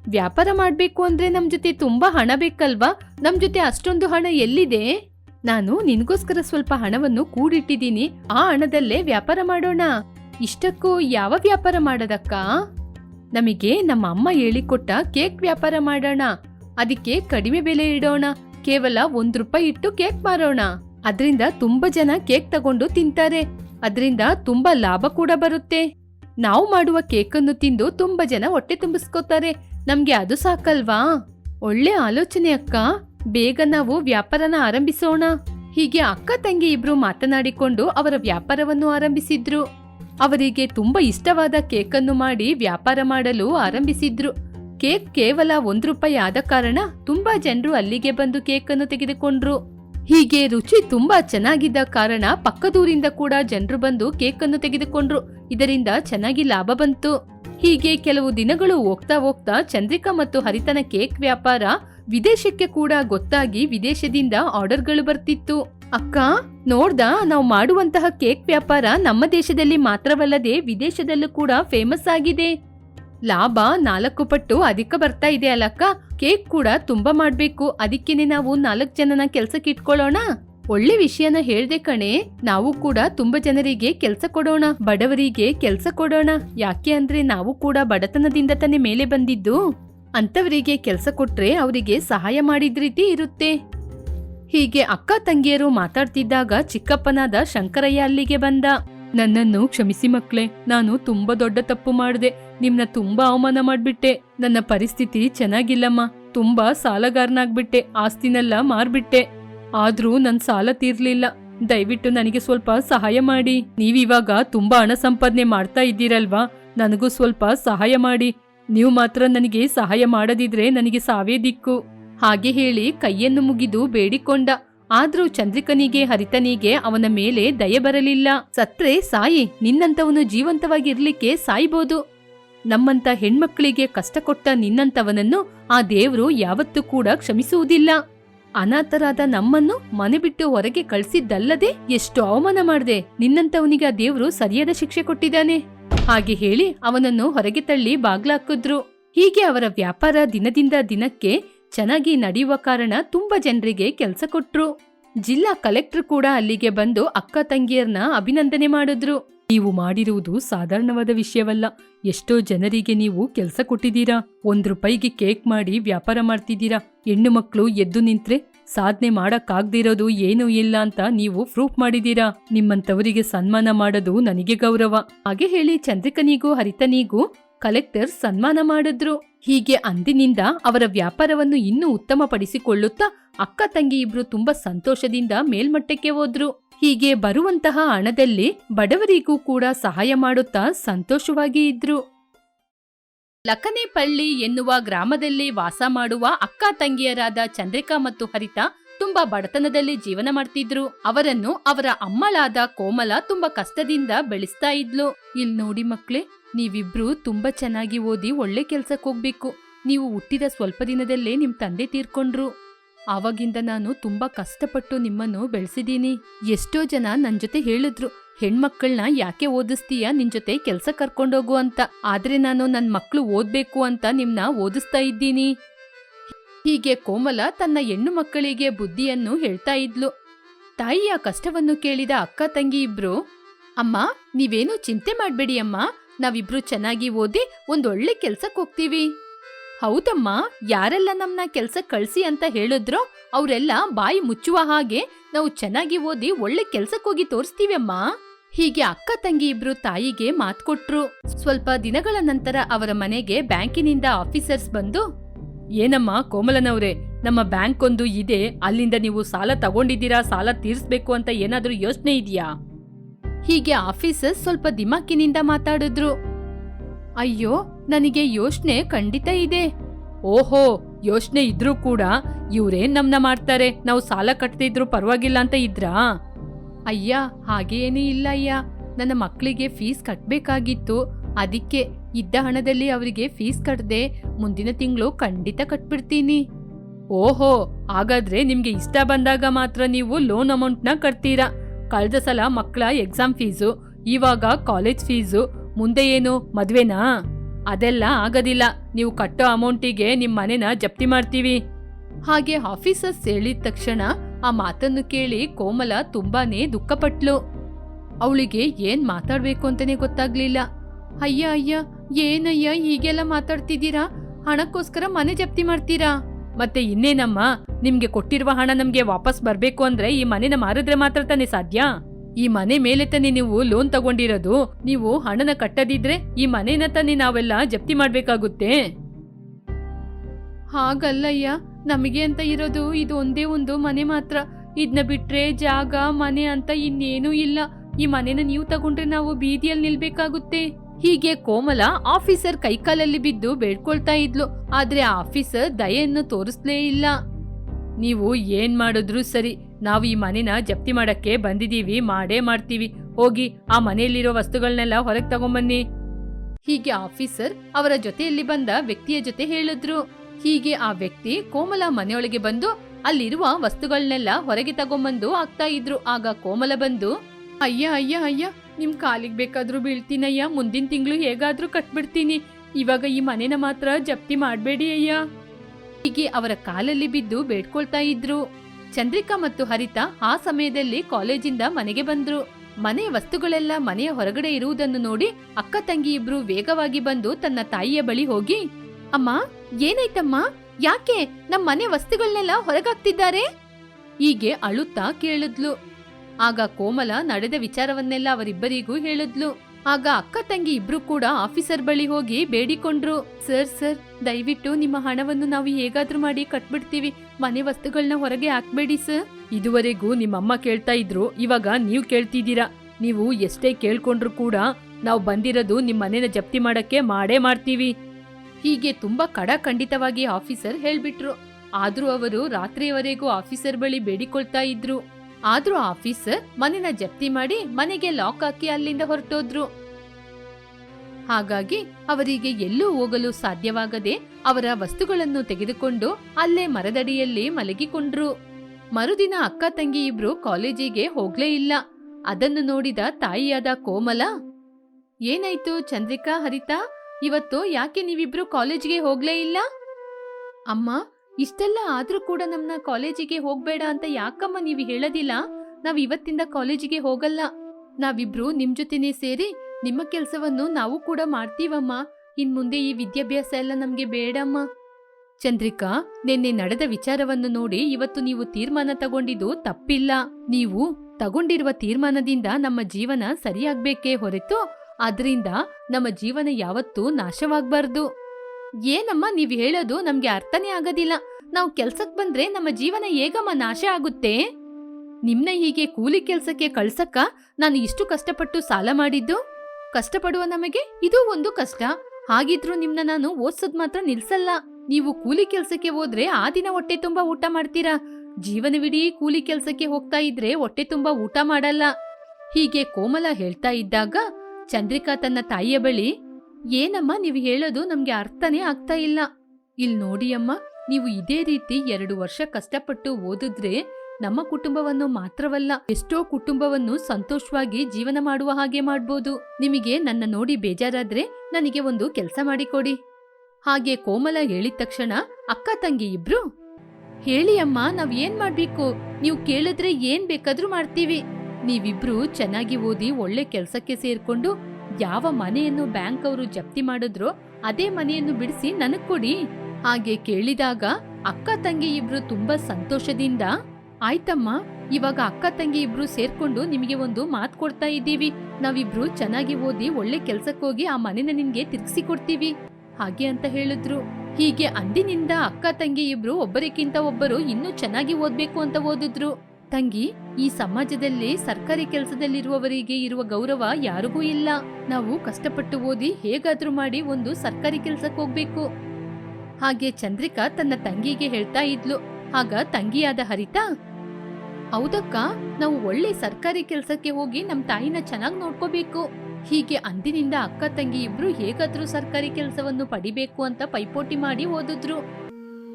ವ್ಯಾಪಾರ ಮಾಡ್ಬೇಕು ಅಂದ್ರೆ ನಮ್ ಜೊತೆ ತುಂಬಾ ಹಣ ಬೇಕಲ್ವಾ? ನಮ್ ಜೊತೆ ಅಷ್ಟೊಂದು ಹಣ ಎಲ್ಲಿದೆ? ನಾನು ನಿನ್ಗೋಸ್ಕರ ಸ್ವಲ್ಪ ಹಣವನ್ನು ಕೂಡಿಟ್ಟಿದ್ದೀನಿ. ಆ ಹಣದಲ್ಲೇ ವ್ಯಾಪಾರ ಮಾಡೋಣ. ಇಷ್ಟಕ್ಕೂ ಯಾವ ವ್ಯಾಪಾರ ಮಾಡೋದಕ್ಕ? ನಮಗೆ ನಮ್ಮ ಅಮ್ಮ ಹೇಳಿಕೊಟ್ಟ ಕೇಕ್ ವ್ಯಾಪಾರ ಮಾಡೋಣ. ಅದಕ್ಕೆ ಕಡಿಮೆ ಬೆಲೆ ಇಡೋಣ. ಕೇವಲ ಒಂದ್ ರೂಪಾಯಿ ಇಟ್ಟು ಕೇಕ್ ಮಾರೋಣ. ಅದರಿಂದ ತುಂಬಾ ಜನ ಕೇಕ್ ತಗೊಂಡು ತಿಂತಾರೆ. ಅದರಿಂದ ತುಂಬಾ ಲಾಭ ಕೂಡ ಬರುತ್ತೆ. ನಾವು ಮಾಡುವ ಕೇಕನ್ನು ತಿಂದು ತುಂಬಾ ಜನ ಹೊಟ್ಟೆ ತುಂಬಿಸ್ಕೋತಾರೆ. ನಮ್ಗೆ ಅದು ಸಾಕಲ್ವಾ? ಒಳ್ಳೆ ಆಲೋಚನೆ ಅಕ್ಕ. ಬೇಗ ನಾವು ವ್ಯಾಪಾರನ ಆರಂಭಿಸೋಣ. ಹೀಗೆ ಅಕ್ಕ ತಂಗಿ ಇಬ್ರು ಮಾತನಾಡಿಕೊಂಡು ಅವರ ವ್ಯಾಪಾರವನ್ನು ಆರಂಭಿಸಿದ್ರು. ಅವರಿಗೆ ತುಂಬಾ ಇಷ್ಟವಾದ ಕೇಕನ್ನು ಮಾಡಿ ವ್ಯಾಪಾರ ಮಾಡಲು ಆರಂಭಿಸಿದ್ರು. ಕೇಕ್ ಕೇವಲ ಒಂದು ರೂಪಾಯಿ ಆದ ಕಾರಣ ತುಂಬಾ ಜನರು ಅಲ್ಲಿಗೆ ಬಂದು ಕೇಕನ್ನು ತೆಗೆದುಕೊಂಡ್ರು. ಹೀಗೆ ರುಚಿ ತುಂಬಾ ಚೆನ್ನಾಗಿದ್ದ ಕಾರಣ ಪಕ್ಕದೂರಿಂದ ಕೂಡ ಜನರು ಬಂದು ಕೇಕ್ ಅನ್ನು ತೆಗೆದುಕೊಂಡ್ರು. ಇದರಿಂದ ಚೆನ್ನಾಗಿ ಲಾಭ ಬಂತು. ಹೀಗೆ ಕೆಲವು ದಿನಗಳು ಹೋಗ್ತಾ ಹೋಗ್ತಾ ಚಂದ್ರಿಕಾ ಮತ್ತು ಹರಿತನ ಕೇಕ್ ವ್ಯಾಪಾರ ವಿದೇಶಕ್ಕೆ ಕೂಡ ಗೊತ್ತಾಗಿ ವಿದೇಶದಿಂದ ಆರ್ಡರ್ಗಳು ಬರ್ತಿತ್ತು. ಅಕ್ಕ, ನೋಡ್ದ, ನಾವು ಮಾಡುವಂತಹ ಕೇಕ್ ವ್ಯಾಪಾರ ನಮ್ಮ ದೇಶದಲ್ಲಿ ಮಾತ್ರವಲ್ಲದೆ ವಿದೇಶದಲ್ಲೂ ಕೂಡ ಫೇಮಸ್ ಆಗಿದೆ. ಲಾಭ ನಾಲ್ಕು ಪಟ್ಟು ಅಧಿಕ ಬರ್ತಾ ಇದೆ ಅಲ್ಲಕ್ಕ ಕೇಕ್ ಕೂಡ ತುಂಬಾ ಮಾಡ್ಬೇಕು. ಅದಕ್ಕೇನೆ ನಾವು ನಾಲ್ಕು ಜನನ ಕೆಲ್ಸಕ್ಕೆ ಇಟ್ಕೊಳ್ಳೋಣ? ಒಳ್ಳೆ ವಿಷಯನ ಹೇಳ್ದೆ ಕಣೆ. ನಾವು ಕೂಡ ತುಂಬಾ ಜನರಿಗೆ ಕೆಲ್ಸ ಕೊಡೋಣ. ಬಡವರಿಗೆ ಕೆಲ್ಸ ಕೊಡೋಣ. ಯಾಕೆ ಅಂದ್ರೆ ನಾವು ಕೂಡ ಬಡತನದಿಂದ ತಾನೇ ಮೇಲೆ ಬಂದಿದ್ದು. ಅಂತವರಿಗೆ ಕೆಲ್ಸ ಕೊಟ್ರೆ ಅವರಿಗೆ ಸಹಾಯ ಮಾಡಿದ ರೀತಿ ಇರುತ್ತೆ. ಹೀಗೆ ಅಕ್ಕ ತಂಗಿಯರು ಮಾತಾಡ್ತಿದ್ದಾಗ ಚಿಕ್ಕಪ್ಪನಾದ ಶಂಕರಯ್ಯ ಅಲ್ಲಿಗೆ ಬಂದ. ನನ್ನನ್ನು ಕ್ಷಮಿಸಿ ಮಕ್ಳೇ ನಾನು ತುಂಬಾ ದೊಡ್ಡ ತಪ್ಪು ಮಾಡಿದೆ. ನಿಮ್ನ ತುಂಬಾ ಅವಮಾನ ಮಾಡ್ಬಿಟ್ಟೆ. ನನ್ನ ಪರಿಸ್ಥಿತಿ ಚೆನ್ನಾಗಿಲ್ಲಮ್ಮ. ತುಂಬಾ ಸಾಲಗಾರನಾಗ್ಬಿಟ್ಟೆ. ಆಸ್ತಿನೆಲ್ಲ ಮಾರ್ಬಿಟ್ಟೆ. ಆದ್ರೂ ನನ್ ಸಾಲ ತೀರ್ಲಿಲ್ಲ. ದಯವಿಟ್ಟು ನನಗೆ ಸ್ವಲ್ಪ ಸಹಾಯ ಮಾಡಿ. ನೀವಿವಾಗ ತುಂಬಾ ಹಣ ಸಂಪಾದನೆ ಮಾಡ್ತಾ ಇದ್ದೀರಲ್ವಾ? ನನಗೂ ಸ್ವಲ್ಪ ಸಹಾಯ ಮಾಡಿ. ನೀವು ಮಾತ್ರ ನನಗೆ ಸಹಾಯ ಮಾಡದಿದ್ರೆ ನನಗೆ ಸಾವೇ ದಿಕ್ಕು. ಹಾಗೆ ಹೇಳಿ ಕೈಯನ್ನು ಮುಗಿದು ಬೇಡಿಕೊಂಡ. ಆದ್ರೂ ಚಂದ್ರಿಕನಿಗೆ, ಹರಿತನಿಗೆ ಅವನ ಮೇಲೆ ದಯೆ ಬರಲಿಲ್ಲ. ಸತ್ರೆ, ಸಾಯಿ ನಿನ್ನಂತವನು ಜೀವಂತವಾಗಿ ಇರ್ಲಿಕ್ಕೆ ಸಾಯ್ಬೋದು. ನಮ್ಮಂತ ಹೆಣ್ಮಕ್ಳಿಗೆ ಕಷ್ಟ ಕೊಟ್ಟ ನಿನ್ನಂತವನನ್ನು ಆ ದೇವ್ರು ಯಾವತ್ತೂ ಕೂಡ ಕ್ಷಮಿಸುವುದಿಲ್ಲ. ಅನಾಥರಾದ ನಮ್ಮನ್ನು ಮನೆ ಬಿಟ್ಟು ಹೊರಗೆ ಕಳ್ಸಿದ್ದಲ್ಲದೆ ಎಷ್ಟು ಅವಮಾನ ಮಾಡ್ದೆ. ನಿನ್ನಂತವನಿಗೆ ಆ ದೇವ್ರು ಸರಿಯಾದ ಶಿಕ್ಷೆ ಕೊಟ್ಟಿದ್ದಾನೆ. ಹಾಗೆ ಹೇಳಿ ಅವನನ್ನು ಹೊರಗೆ ತಳ್ಳಿ ಬಾಗ್ಲಾಕಿದ್ರು. ಹೀಗೆ ಅವರ ವ್ಯಾಪಾರ ದಿನದಿಂದ ದಿನಕ್ಕೆ ಚೆನ್ನಾಗಿ ನಡೆಯುವ ಕಾರಣ ತುಂಬಾ ಜನರಿಗೆ ಕೆಲಸ ಕೊಟ್ರು. ಜಿಲ್ಲಾ ಕಲೆಕ್ಟರ್ ಕೂಡ ಅಲ್ಲಿಗೆ ಬಂದು ಅಕ್ಕ ತಂಗಿಯರ್ನ ಅಭಿನಂದನೆ ಮಾಡಿದ್ರು. ನೀವು ಮಾಡಿರುವುದು ಸಾಧಾರಣವಾದ ವಿಷಯವಲ್ಲ. ಎಷ್ಟೋ ಜನರಿಗೆ ನೀವು ಕೆಲಸ ಕೊಟ್ಟಿದ್ದೀರಾ. ಒಂದ್ ರೂಪಾಯಿಗೆ ಕೇಕ್ ಮಾಡಿ ವ್ಯಾಪಾರ ಮಾಡ್ತಿದ್ದೀರಾ. ಹೆಣ್ಣು ಮಕ್ಕಳು ಎದ್ದು ನಿಂತ್ರೆ ಸಾಧನೆ ಮಾಡಕ್ಕಾಗ್ದಿರೋದು ಏನೂ ಇಲ್ಲ ಅಂತ ನೀವು ಪ್ರೂಫ್ ಮಾಡಿದೀರಾ ನಿಮ್ಮಂತವರಿಗೆ ಸನ್ಮಾನ ಮಾಡೋದು ನನಗೆ ಗೌರವ. ಹಾಗೆ ಹೇಳಿ ಚಂದ್ರಿಕನಿಗೂ ಹರಿತನಿಗೂ ಕಲೆಕ್ಟರ್ ಸನ್ಮಾನ ಮಾಡಿದ್ರು. ಹೀಗೆ ಅಂದಿನಿಂದ ಅವರ ವ್ಯಾಪಾರವನ್ನು ಇನ್ನೂ ಉತ್ತಮಪಡಿಸಿಕೊಳ್ಳುತ್ತಾ ಅಕ್ಕ ತಂಗಿ ಇಬ್ರು ತುಂಬಾ ಸಂತೋಷದಿಂದ ಮೇಲ್ಮಟ್ಟಕ್ಕೆ ಹೋದ್ರು. ಹೀಗೆ ಬರುವಂತಹ ಹಣದಲ್ಲಿ ಬಡವರಿಗೂ ಕೂಡ ಸಹಾಯ ಮಾಡುತ್ತಾ ಸಂತೋಷವಾಗಿ ಇದ್ರು. ಲಕನೇಪಳ್ಳಿ ಎನ್ನುವ ಗ್ರಾಮದಲ್ಲಿ ವಾಸ ಮಾಡುವ ಅಕ್ಕ ತಂಗಿಯರಾದ ಚಂದ್ರಿಕಾ ಮತ್ತು ಹರಿತಾ ತುಂಬಾ ಬಡತನದಲ್ಲಿ ಜೀವನ ಮಾಡ್ತಿದ್ರು. ಅವರನ್ನು ಅವರ ಅಮ್ಮಳಾದ ಕೋಮಲ ತುಂಬಾ ಕಷ್ಟದಿಂದ ಬೆಳೆಸ್ತಾ ಇದ್ಲು. ಇಲ್ ನೋಡಿ ಮಕ್ಳೇ ನೀವಿಬ್ರು ತುಂಬಾ ಚೆನ್ನಾಗಿ ಓದಿ ಒಳ್ಳೆ ಕೆಲ್ಸಕ್ಕೆ ಹೋಗ್ಬೇಕು. ನೀವು ಹುಟ್ಟಿದ ಸ್ವಲ್ಪ ದಿನದಲ್ಲೇ ನಿಮ್ ತಂದೆ ತೀರ್ಕೊಂಡ್ರು. ಆವಾಗಿಂದ ನಾನು ತುಂಬಾ ಕಷ್ಟಪಟ್ಟು ನಿಮ್ಮನ್ನು ಬೆಳೆಸಿದ್ದೀನಿ. ಎಷ್ಟೋ ಜನ ನನ್ ಜೊತೆ ಹೇಳಿದ್ರು ಹೆಣ್ಮಕ್ಕಳನ್ನ ಯಾಕೆ ಓದಿಸ್ತೀಯ? ನಿನ್ ಜೊತೆ ಕೆಲ್ಸ ಕರ್ಕೊಂಡೋಗು ಅಂತ. ಆದ್ರೆ ನಾನು ನನ್ ಮಕ್ಳು ಓದ್ಬೇಕು ಅಂತ ನಿಮ್ನ ಓದಿಸ್ತಾ ಇದ್ದೀನಿ. ಹೀಗೆ ಕೋಮಲ ತನ್ನ ಹೆಣ್ಣು ಮಕ್ಕಳಿಗೆ ಬುದ್ಧಿಯನ್ನು ಹೇಳ್ತಾ ಇದ್ಲು. ತಾಯಿಯ ಕಷ್ಟವನ್ನು ಕೇಳಿದ ಅಕ್ಕ ತಂಗಿ ಇಬ್ರು, ಅಮ್ಮ, ನೀವೇನು ಚಿಂತೆ ಮಾಡ್ಬೇಡಿ ಅಮ್ಮ. ನಾವಿಬ್ರು ಚೆನ್ನಾಗಿ ಓದಿ ಒಂದೊಳ್ಳೆ ಕೆಲ್ಸಕ್ಕೆ ಹೋಗ್ತೀವಿ. ಹೌದಮ್ಮ, ಯಾರೆಲ್ಲ ನಮ್ನ ಕೆಲ್ಸ ಕಳ್ಸಿ ಅಂತ ಹೇಳಿದ್ರೋ ಅವರೆಲ್ಲ ಬಾಯಿ ಮುಚ್ಚುವ ಹಾಗೆ ನಾವು ಚೆನ್ನಾಗಿ ಓದಿ ಒಳ್ಳೆ ಕೆಲ್ಸಕ್ಕೆ ಹೋಗಿ ತೋರಿಸ್ತೀವಿ ಅಮ್ಮ ಹೀಗೆ ಅಕ್ಕ ತಂಗಿ ಇಬ್ರು ತಾಯಿಗೆ ಮಾತ್ ಕೊಟ್ರು. ಸ್ವಲ್ಪ ದಿನಗಳ ನಂತರ ಅವರ ಮನೆಗೆ ಬ್ಯಾಂಕಿನಿಂದ ಆಫೀಸರ್ಸ್ ಬಂದು, ಏನಮ್ಮ ಕೋಮಲನವ್ರೆ ನಮ್ಮ ಬ್ಯಾಂಕ್ ಒಂದು ಇದೆ, ಅಲ್ಲಿಂದ ನೀವು ಸಾಲ ತಗೊಂಡಿದ್ದೀರಾ, ಸಾಲ ತೀರ್ಸ್ಬೇಕು ಅಂತ ಏನಾದ್ರೂ ಯೋಚನೆ ಇದೆಯಾ? ಹೀಗೆ ಆಫೀಸರ್ ಸ್ವಲ್ಪ ದಿಮಾಕಿನಿಂದ ಮಾತಾಡಿದ್ರು. ಅಯ್ಯೋ, ನನಗೆ ಯೋಚನೆ ಖಂಡಿತ ಇದೆ. ಓಹೋ, ಯೋಚನೆ ಇದ್ರೂ ಕೂಡ ಇವ್ರೇನ್ ನಮ್ನ ಮಾಡ್ತಾರೆ? ನಾವು ಸಾಲ ಕಟ್ತಿದ್ರು ಪರವಾಗಿಲ್ಲ ಅಂತ ಇದ್ರಾ? ಅಯ್ಯ ಹಾಗೇನೂ ಇಲ್ಲ ಅಯ್ಯ. ನನ್ನ ಮಕ್ಕಳಿಗೆ ಫೀಸ್ ಕಟ್ಬೇಕಾಗಿತ್ತು. ಅದಕ್ಕೆ ಇದ್ದ ಹಣದಲ್ಲಿ ಅವರಿಗೆ ಫೀಸ್ ಕಟ್ಟದೆ ಮುಂದಿನ ತಿಂಗಳು ಖಂಡಿತ ಕಟ್ಬಿಡ್ತೀನಿ. ಓಹೋ, ಹಾಗಾದ್ರೆ ನಿಮ್ಗೆ ಇಷ್ಟ ಬಂದಾಗ ಮಾತ್ರ ನೀವು ಲೋನ್ ಅಮೌಂಟ್ನ ಕಟ್ತೀರಾ? ಕಳೆದ ಸಲ ಮಕ್ಕಳ ಎಕ್ಸಾಮ್ ಫೀಸು ಇವಾಗ ಕಾಲೇಜ್ ಫೀಸು ಮುಂದೆ ಏನು, ಮದ್ವೆನಾ? ಅದೆಲ್ಲ ಆಗೋದಿಲ್ಲ. ನೀವು ಕಟ್ಟೋ ಅಮೌಂಟಿಗೆ ನಿಮ್ಮ ಮನೆನ ಜಪ್ತಿ ಮಾಡ್ತೀವಿ. ಹಾಗೆ ಆಫೀಸರ್ಸ್ ಹೇಳಿದ ತಕ್ಷಣ ಆ ಮಾತನ್ನು ಕೇಳಿ ಕೋಮಲ ತುಂಬಾನೇ ದುಃಖಪಟ್ಲು. ಅವಳಿಗೆ ಏನ್ ಮಾತಾಡ್ಬೇಕು ಅಂತಾನೆ ಗೊತ್ತಾಗ್ಲಿಲ್ಲ. ಅಯ್ಯ ಅಯ್ಯ, ಏನಯ್ಯ ಹೀಗೆಲ್ಲ ಮಾತಾಡ್ತಿದ್ದೀರಾ? ಹಣಕ್ಕೋಸ್ಕರ ಮನೆ ಜಪ್ತಿ ಮಾಡ್ತೀರಾ? ಮತ್ತೆ ಇನ್ನೇನಮ್ಮ? ನಿಮ್ಗೆ ಕೊಟ್ಟಿರುವ ಹಣ ನಮ್ಗೆ ವಾಪಸ್ ಬರ್ಬೇಕು ಅಂದ್ರೆ ಈ ಮನೆನ ಮಾರಿದ್ರೆ ಮಾತ್ರ ತಾನೇ ಸಾಧ್ಯ? ಈ ಮನೆ ಮೇಲೆ ತಾನೇ ನೀವು ಲೋನ್ ತಗೊಂಡಿರೋದು. ನೀವು ಹಣನ ಕಟ್ಟದಿದ್ರೆ ಈ ಮನೆನ ತಾನೇ ನಾವೆಲ್ಲ ಜಪ್ತಿ ಮಾಡ್ಬೇಕಾಗುತ್ತೆ. ಹಾಗಲ್ಲಯ್ಯ, ನಮಗೆ ಅಂತ ಇರೋದು ಇದು ಒಂದೇ ಒಂದು ಮನೆ ಮಾತ್ರ. ಇದನ್ನ ಬಿಟ್ರೆ ಜಾಗ, ಮನೆ ಅಂತ ಇನ್ನೇನೂ ಇಲ್ಲ. ಈ ಮನೆನ ನೀವು ತಗೊಂಡ್ರೆ ನಾವು ಬೀದಿಯಲ್ಲಿ ನಿಲ್ಬೇಕಾಗುತ್ತೆ. ಹೀಗೆ ಕೋಮಲ ಆಫೀಸರ್ ಕೈಕಾಲಲ್ಲಿ ಬಿದ್ದು ಬೇಡ್ಕೊಳ್ತಾ ಇದ್ಲು. ಆದ್ರೆ ಆ ಆಫೀಸರ್ ದಯೆಯನ್ನು ತೋರಿಸ್ಲೇ ಇಲ್ಲ. ನೀವು ಏನ್ ಮಾಡಿದ್ರು ಸರಿ. ನಾವು ಈ ಮನೆನ ಜಪ್ತಿ ಮಾಡಕ್ಕೆ ಬಂದಿದೀವಿ, ಮಾಡೇ ಮಾಡ್ತೀವಿ. ಹೋಗಿ ಆ ಮನೆಯಲ್ಲಿರೋ ವಸ್ತುಗಳನ್ನೆಲ್ಲ ಹೊರಗೆ ತಗೊಂಬನ್ನಿ. ಹೀಗೆ ಆಫೀಸರ್ ಅವರ ಜೊತೆಯಲ್ಲಿ ಬಂದ ವ್ಯಕ್ತಿಯ ಜೊತೆ ಹೇಳಿದ್ರು. ಹೀಗೆ ಆ ವ್ಯಕ್ತಿ ಕೋಮಲ ಮನೆಯೊಳಗೆ ಬಂದು ಅಲ್ಲಿರುವ ವಸ್ತುಗಳನ್ನೆಲ್ಲ ಹೊರಗೆ ತಗೊಂಬಂದು ಆಗ್ತಾ ಇದ್ರು. ಆಗ ಕೋಮಲ ಬಂದು, ಅಯ್ಯ ಅಯ್ಯ ಅಯ್ಯ ನಿಮ್ ಕಾಲಿಗೆ ಬೇಕಾದ್ರೂ ಬೀಳ್ತೀನಯ್ಯ, ಮುಂದಿನ ತಿಂಗಳು ಹೇಗಾದ್ರೂ ಕಟ್ಬಿಡ್ತೀನಿ. ಇವಾಗ ಈ ಮನೆನ ಮಾತ್ರ ಜಪ್ತಿ ಮಾಡ್ಬೇಡಿ ಅಯ್ಯ. ಹೀಗೆ ಅವರ ಕಾಲಲ್ಲಿ ಬಿದ್ದು ಬೇಡ್ಕೊಳ್ತಾ ಇದ್ರು. ಚಂದ್ರಿಕಾ ಮತ್ತು ಹರಿತಾ ಆ ಸಮಯದಲ್ಲಿ ಕಾಲೇಜಿಂದ ಮನೆಗೆ ಬಂದ್ರು. ಮನೆಯ ವಸ್ತುಗಳೆಲ್ಲ ಮನೆಯ ಹೊರಗಡೆ ಇರುವುದನ್ನು ನೋಡಿ ಅಕ್ಕ ತಂಗಿ ಇಬ್ರು ವೇಗವಾಗಿ ಬಂದು ತನ್ನ ತಾಯಿಯ ಬಳಿ ಹೋಗಿ, ಅಮ್ಮ, ಏನಾಯ್ತಮ್ಮ? ಯಾಕೆ? ನಮ್ಮ ಮನೆ ವಸ್ತುಗಳನ್ನೆಲ್ಲ ಹೊರಗಾಕ್ತಿದ್ದಾರೆ? ಹೀಗೆ ಅಳುತ್ತಾ ಕೇಳಿದ್ಲು. ಆಗ ಕೋಮಲ ನಡೆದ ವಿಚಾರವನ್ನೆಲ್ಲ ಅವರಿಬ್ಬರಿಗೂ ಹೇಳಿದ್ಲು. ಆಗ ಅಕ್ಕ ತಂಗಿ ಇಬ್ರು ಕೂಡ ಆಫೀಸರ್ ಬಳಿ ಹೋಗಿ ಬೇಡಿಕೊಂಡ್ರು. ಸರ್ ಸರ್, ದಯವಿಟ್ಟು ನಿಮ್ಮ ಹಣವನ್ನು ನಾವು ಹೇಗಾದ್ರೂ ಮಾಡಿ ಕಟ್ಬಿಡ್ತೀವಿ. ಮನೆ ವಸ್ತುಗಳನ್ನ ಹೊರಗೆ ಹಾಕ್ಬೇಡಿ, ಸರ್. ಇದುವರೆಗೂ ನಿಮ್ಮಮ್ಮ ಕೇಳ್ತಾ ಇದ್ರು. ಇವಾಗ ನೀವು ಕೇಳ್ತಿದ್ದೀರಾ? ನೀವು ಎಷ್ಟೇ ಕೇಳ್ಕೊಂಡ್ರು ಕೂಡ ನಾವು ಬಂದಿರೋದು ನಿಮ್ಮ ಮನೇನ ಜಪ್ತಿ ಮಾಡಕ್ಕೆ ಮಾಡೇ ಮಾಡ್ತೀವಿ. ಹೀಗೆ ತುಂಬಾ ಕಡಖಂಡಿತವಾಗಿ ಆಫೀಸರ್ ಹೇಳ್ಬಿಟ್ರು. ಆದ್ರೂ ಅವರು ರಾತ್ರಿಯವರೆಗೂ ಆಫೀಸರ್ ಬಳಿ ಬೇಡಿಕೊಳ್ತಾ ಇದ್ರು. ಆದ್ರೂ ಆಫೀಸರ್ ಮನೆನ ಜಪ್ತಿ ಮಾಡಿ ಮನೆಗೆ ಲಾಕ್ ಹಾಕಿ ಅಲ್ಲಿಂದ ಹೊರಟೋದ್ರು. ಹಾಗಾಗಿ ಅವರಿಗೆ ಎಲ್ಲೂ ಹೋಗಲು ಸಾಧ್ಯವಾಗದೆ ಅವರ ವಸ್ತುಗಳನ್ನು ತೆಗೆದುಕೊಂಡು ಅಲ್ಲೇ ಮರದಡಿಯಲ್ಲಿ ಮಲಗಿಕೊಂಡ್ರು. ಮರುದಿನ ಅಕ್ಕ ತಂಗಿ ಇಬ್ರು ಕಾಲೇಜಿಗೆ ಹೋಗ್ಲೇ ಇಲ್ಲ. ಅದನ್ನು ನೋಡಿದ ತಾಯಿಯಾದ ಕೋಮಲ, ಏನಾಯ್ತು ಚಂದ್ರಿಕಾ, ಹರಿತಾ? ಇವತ್ತು ಯಾಕೆ ನೀವಿಬ್ರು ಕಾಲೇಜಿಗೆ ಹೋಗ್ಲೇ ಇಲ್ಲ? ಅಮ್ಮ ಇಷ್ಟೆಲ್ಲ ಆದ್ರೂ ಕೂಡ ನಮ್ನ ಕಾಲೇಜಿಗೆ ಹೋಗ್ಬೇಡ ಅಂತ ಯಾಕಮ್ಮ ನೀವು ಹೇಳೋದಿಲ್ಲ? ನಾವ್ ಇವತ್ತಿಂದ ಕಾಲೇಜಿಗೆ ಹೋಗಲ್ಲ. ನಾವಿಬ್ರು ನಿಮ್ ಜೊತೆನೆ ಸೇರಿ ನಿಮ್ಮ ಕೆಲ್ಸವನ್ನು ನಾವು ಕೂಡ ಮಾಡ್ತೀವಮ್ಮ. ಇನ್ ಮುಂದೆ ಈ ವಿದ್ಯಾಭ್ಯಾಸ ಎಲ್ಲ ನಮ್ಗೆ ಬೇಡಮ್ಮ. ಚಂದ್ರಿಕಾ, ನಿನ್ನೆ ನಡೆದ ವಿಚಾರವನ್ನು ನೋಡಿ ಇವತ್ತು ನೀವು ತೀರ್ಮಾನ ತಗೊಂಡಿದ್ದು ತಪ್ಪಿಲ್ಲ. ನೀವು ತಗೊಂಡಿರುವ ತೀರ್ಮಾನದಿಂದ ನಮ್ಮ ಜೀವನ ಸರಿಯಾಗ್ಬೇಕೇ ಹೊರತು ಅದರಿಂದ ನಮ್ಮ ಜೀವನ ಯಾವತ್ತೂ ನಾಶವಾಗ್ಬಾರ್ದು. ಏನಮ್ಮ ನೀವ್ ಹೇಳೋದು ನಮ್ಗೆ ಅರ್ಥನೇ ಆಗೋದಿಲ್ಲ. ನಾವು ಕೆಲ್ಸಕ್ ಬಂದ್ರೆ ನಮ್ಮ ಜೀವನ ಹೇಗಮ್ಮ ನಾಶ ಆಗುತ್ತೆ? ನಿಮ್ನ ಹೀಗೆ ಕೂಲಿ ಕೆಲ್ಸಕ್ಕೆ ಕಳ್ಸಕ್ಕ ನಾನು ಇಷ್ಟು ಕಷ್ಟಪಟ್ಟು ಸಾಲ ಮಾಡಿದ್ದು? ಕಷ್ಟಪಡುವ ನಮಗೆ ಇದು ಒಂದು ಕಷ್ಟ. ಹಾಗಿದ್ರೂ ನಿಮ್ನ ನಾನು ಓದ್ಸೋದ್ ಮಾತ್ರ ನಿಲ್ಸಲ್ಲ. ನೀವು ಕೂಲಿ ಕೆಲ್ಸಕ್ಕೆ ಹೋದ್ರೆ ಆ ದಿನ ಹೊಟ್ಟೆ ತುಂಬಾ ಊಟ ಮಾಡ್ತೀರಾ? ಜೀವನವಿಡೀ ಕೂಲಿ ಕೆಲ್ಸಕ್ಕೆ ಹೋಗ್ತಾ ಇದ್ರೆ ಹೊಟ್ಟೆ ತುಂಬಾ ಊಟ ಮಾಡಲ್ಲ. ಹೀಗೆ ಕೋಮಲ ಹೇಳ್ತಾ ಇದ್ದಾಗ, ಚಂದ್ರಿಕಾ ತನ್ನ ತಾಯಿಯ ಬಳಿ ಏನಮ್ಮ ನೀವು ಹೇಳೋದು ನಮ್ಗೆ ಅರ್ಥನೇ ಆಗ್ತಾ ಇಲ್ಲ. ಇಲ್ಲಿ ನೋಡಿ ಅಮ್ಮ, ನೀವು ಇದೇ ರೀತಿ ಎರಡು ವರ್ಷ ಕಷ್ಟಪಟ್ಟು ಓದಿದ್ರೆ ನಮ್ಮ ಕುಟುಂಬವನ್ನು ಮಾತ್ರವಲ್ಲ, ಎಷ್ಟೋ ಕುಟುಂಬವನ್ನು ಸಂತೋಷವಾಗಿ ಜೀವನ ಮಾಡುವ ಹಾಗೆ ಮಾಡ್ಬೋದು. ನಿಮಗೆ ನನ್ನ ನೋಡಿ ಬೇಜಾರಾದ್ರೆ ನನಗೆ ಒಂದು ಕೆಲಸ ಮಾಡಿಕೊಡಿ. ಹಾಗೆ ಕೋಮಲ ಹೇಳಿದ ತಕ್ಷಣ, ಅಕ್ಕ, ತಂಗಿ ಇಬ್ರು? ಹೇಳಿ ಅಮ್ಮ, ನಾವ್ ಏನ್ ಮಾಡ್ಬೇಕು? ನೀವು ಕೇಳಿದ್ರೆ ಏನ್ ಬೇಕಾದ್ರೂ ಮಾಡ್ತೀವಿ. ನೀವಿಬ್ರು ಚೆನ್ನಾಗಿ ಓದಿ ಒಳ್ಳೆ ಕೆಲ್ಸಕ್ಕೆ ಸೇರ್ಕೊಂಡು ಯಾವ ಮನೆಯನ್ನು ಬ್ಯಾಂಕ್ ಅವರು ಜಪ್ತಿ ಮಾಡಿದ್ರೋ ಅದೇ ಮನೆಯನ್ನು ಬಿಡಿಸಿ ನನಗ್ ಕೊಡಿ. ಹಾಗೆ ಕೇಳಿದಾಗ ಅಕ್ಕ ತಂಗಿ ಇಬ್ರು ತುಂಬಾ ಸಂತೋಷದಿಂದ, ಆಯ್ತಮ್ಮ, ಇವಾಗ ಅಕ್ಕ ತಂಗಿ ಇಬ್ರು ಸೇರ್ಕೊಂಡು ನಿಮಗೆ ಒಂದು ಮಾತ್ ಕೊಡ್ತಾ ಇದ್ದೀವಿ. ನಾವಿಬ್ರು ಚೆನ್ನಾಗಿ ಓದಿ ಒಳ್ಳೆ ಕೆಲ್ಸಕ್ಕೆ ಹೋಗಿ ಆ ಮನೆನ ನಿನ್ಗೆ ತಿರ್ಗಿಸಿ ಕೊಡ್ತೀವಿ. ಹಾಗೆ ಅಂತ ಹೇಳಿದ್ರು. ಹೀಗೆ ಅಂದಿನಿಂದ ಅಕ್ಕ ತಂಗಿ ಇಬ್ರು ಒಬ್ಬರಿಗಿಂತ ಒಬ್ಬರು ಇನ್ನೂ ಚೆನ್ನಾಗಿ ಓದ್ಬೇಕು ಅಂತ ಓದಿದ್ರು. ತಂಗಿ, ಈ ಸಮಾಜದಲ್ಲಿ ಸರ್ಕಾರಿ ಕೆಲಸದಲ್ಲಿರುವವರಿಗೆ ಇರುವ ಗೌರವ ಯಾರಿಗೂ ಇಲ್ಲ. ನಾವು ಕಷ್ಟಪಟ್ಟು ಓದಿ ಹೇಗಾದ್ರೂ ಮಾಡಿ ಒಂದು ಸರ್ಕಾರಿ ಕೆಲಸಕ್ಕೆ ಹೋಗ್ಬೇಕು. ಹಾಗೆ ಚಂದ್ರಿಕಾ ತನ್ನ ತಂಗಿಗೆ ಹೇಳ್ತಾ ಇದ್ಲು. ಆಗ ತಂಗಿಯಾದ ಹರಿತಾ, ಹೌದಕ್ಕ, ನಾವು ಒಳ್ಳೆ ಸರ್ಕಾರಿ ಕೆಲಸಕ್ಕೆ ಹೋಗಿ ನಮ್ ತಾಯಿನ ಚೆನ್ನಾಗಿ ನೋಡ್ಕೋಬೇಕು. ಹೀಗೆ ಅಂದಿನಿಂದ ಅಕ್ಕ ತಂಗಿ ಇಬ್ರು ಹೇಗಾದ್ರೂ ಸರ್ಕಾರಿ ಕೆಲಸವನ್ನು ಪಡಿಬೇಕು ಅಂತ ಪೈಪೋಟಿ ಮಾಡಿ ಓದಿದ್ರು.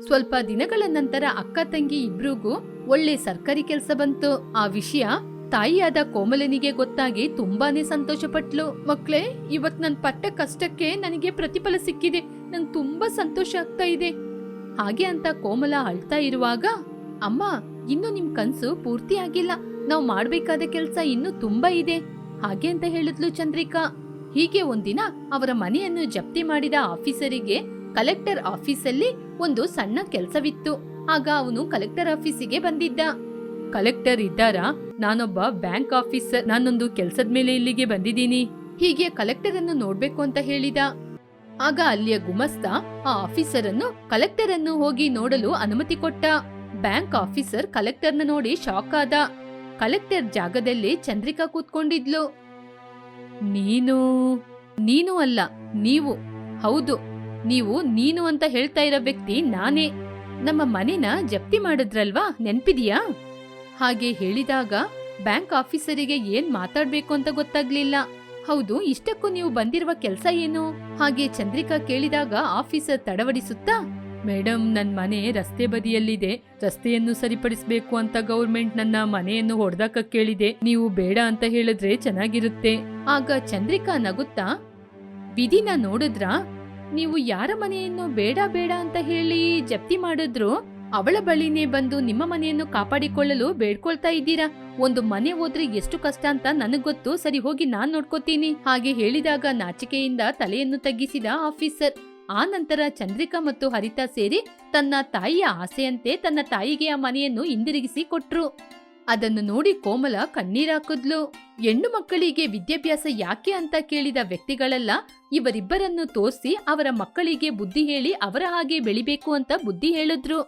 ಸ್ವಲ್ಪ ದಿನಗಳ ನಂತರ ಅಕ್ಕ ತಂಗಿ ಇಬ್ರಿಗೂ ಒಳ್ಳೆ ಸರ್ಕಾರಿ ಕೆಲಸ ಬಂತು. ಆ ವಿಷಯ ತಾಯಿಯಾದ ಕೋಮಲನಿಗೆ ಗೊತ್ತಾಗಿ ತುಂಬಾನೇ ಸಂತೋಷಪಟ್ಲು. ಮಕ್ಳೇ, ಇವತ್ ನನ್ ಪಟ್ಟ ಕಷ್ಟಕ್ಕೆ ನನಗೆ ಪ್ರತಿಫಲ ಸಿಕ್ಕಿದೆ. ನಂಗೆ ತುಂಬಾ ಸಂತೋಷ ಆಗ್ತಾ ಇದೆ. ಹಾಗೆ ಅಂತ ಕೋಮಲ ಅಳ್ತಾ ಇರುವಾಗ, ಅಮ್ಮ, ಇನ್ನು ನಿಮ್ ಕನ್ಸು ಪೂರ್ತಿ ಆಗಿಲ್ಲ. ನಾವ್ ಮಾಡ್ಬೇಕಾದ ಕೆಲ್ಸ ಇನ್ನು ತುಂಬಾ ಇದೆ. ಹಾಗೆ ಅಂತ ಹೇಳಿದ್ಲು ಚಂದ್ರಿಕಾ. ಹೀಗೆ ಒಂದಿನ ಅವರ ಮನೆಯನ್ನು ಜಪ್ತಿ ಮಾಡಿದ ಆಫೀಸರಿಗೆ ಕಲೆಕ್ಟರ್ ಆಫೀಸಲ್ಲಿ ಒಂದು ಸಣ್ಣ ಕೆಲಸವಿತ್ತು. ಆಗ ಅವನು ಕಲೆಕ್ಟರ್ ಆಫೀಸಿಗೆ ಬಂದಿದ್ದ. ಕಲೆಕ್ಟರ್ ಇದ್ದಾರಾ? ನಾನೊಬ್ಬ ಬ್ಯಾಂಕ್ ಆಫೀಸರ್. ನಾನೊಂದು ಕೆಲಸದ ಮೇಲೆ ಇಲ್ಲಿಗೆ ಬಂದಿದ್ದೀನಿ. ಹೀಗೆ ಕಲೆಕ್ಟರ್ ಅನ್ನು ನೋಡ್ಬೇಕು ಅಂತ ಹೇಳಿದ. ಆಗ ಅಲ್ಲಿಯ ಗುಮಸ್ತ ಆ ಆಫೀಸರ್ ಅನ್ನು ಕಲೆಕ್ಟರ್ ಅನ್ನು ಹೋಗಿ ನೋಡಲು ಅನುಮತಿ ಕೊಟ್ಟ. ಬ್ಯಾಂಕ್ ಆಫೀಸರ್ ಕಲೆಕ್ಟರ್ನ ನೋಡಿ ಶಾಕ್ ಆದ. ಕಲೆಕ್ಟರ್ ಜಾಗದಲ್ಲಿ ಚಂದ್ರಿಕಾ ಕೂತ್ಕೊಂಡಿದ್ಲು. ನೀನು? ನೀನು ಅಲ್ಲ ನೀವು. ಹೌದು ನೀವು ನೀನು ಅಂತ ಹೇಳ್ತಾ ಇರೋ ವ್ಯಕ್ತಿ ನಾನೇ. ನಮ್ಮ ಮನೆನ ಜಪ್ತಿ ಮಾಡಿದ್ರಲ್ವಾ, ನೆನ್ಪಿದ್ಯಾ? ಹಾಗೆ ಹೇಳಿದಾಗ ಬ್ಯಾಂಕ್ ಆಫೀಸರಿಗೆ ಏನ್ ಮಾತಾಡ್ಬೇಕು ಅಂತ ಗೊತ್ತಾಗ್ಲಿಲ್ಲ. ಹೌದು, ಇಷ್ಟಕ್ಕೂ ನೀವು ಬಂದಿರುವ ಕೆಲ್ಸ ಏನು? ಹಾಗೆ ಚಂದ್ರಿಕಾ ಕೇಳಿದಾಗ ಆಫೀಸರ್ ತಡವಡಿಸುತ್ತಾ ಮೇಡಮ್ ನನ್ ಮನೆ ರಸ್ತೆ ಬದಿಯಲ್ಲಿದೆ. ರಸ್ತೆಯನ್ನು ಸರಿಪಡಿಸಬೇಕು ಅಂತ ಗೌರ್ಮೆಂಟ್ ನನ್ನ ಮನೆಯನ್ನು ಹೊಡೆದಾಕ ಕೇಳಿದೆ. ನೀವು ಬೇಡ ಅಂತ ಹೇಳಿದ್ರೆ ಚೆನ್ನಾಗಿರುತ್ತೆ. ಆಗ ಚಂದ್ರಿಕಾ ನಗುತ್ತಾ, ವಿಧಿನ ನೋಡಿದ್ರ? ನೀವು ಯಾರ ಮನೆಯನ್ನು ಬೇಡ ಬೇಡ ಅಂತ ಹೇಳಿ ಜಪ್ತಿ ಮಾಡಿದ್ರು, ಅವಳ ಬಳಿನೇ ಬಂದು ನಿಮ್ಮ ಮನೆಯನ್ನು ಕಾಪಾಡಿಕೊಳ್ಳಲು ಬೇಡ್ಕೊಳ್ತಾ ಇದ್ದೀರಾ? ಒಂದು ಮನೆ ಹೋದ್ರೆ ಎಷ್ಟು ಕಷ್ಟ ಅಂತ ನನಗ್ ಗೊತ್ತು. ಸರಿ, ಹೋಗಿ ನಾನ್ ನೋಡ್ಕೋತೀನಿ. ಹಾಗೆ ಹೇಳಿದಾಗ ನಾಚಿಕೆಯಿಂದ ತಲೆಯನ್ನು ತಗ್ಗಿಸಿದ ಆಫೀಸರ್. ಆ ನಂತರ ಚಂದ್ರಿಕಾ ಮತ್ತು ಹರಿತಾ ಸೇರಿ ತನ್ನ ತಾಯಿಯ ಆಸೆಯಂತೆ ತನ್ನ ತಾಯಿಗೆ ಆ ಮನೆಯನ್ನು ಹಿಂದಿರುಗಿಸಿ ಕೊಟ್ರು. ಅದನ್ನು ನೋಡಿ ಕೋಮಲ ಕಣ್ಣೀರಾಕಿದ್ಲು ಹೆಣ್ಣು ಮಕ್ಕಳಿಗೆ ವಿದ್ಯಾಭ್ಯಾಸ ಯಾಕೆ ಅಂತ ಕೇಳಿದ ವ್ಯಕ್ತಿಗಳೆಲ್ಲ, ಇವರಿಬ್ಬರನ್ನು ತೋರಿಸಿ ಅವರ ಮಕ್ಕಳಿಗೆ ಬುದ್ಧಿ ಹೇಳಿ ಅವರ ಹಾಗೆ ಬೆಳಿಬೇಕು ಅಂತ ಬುದ್ಧಿ ಹೇಳಿದ್ರು.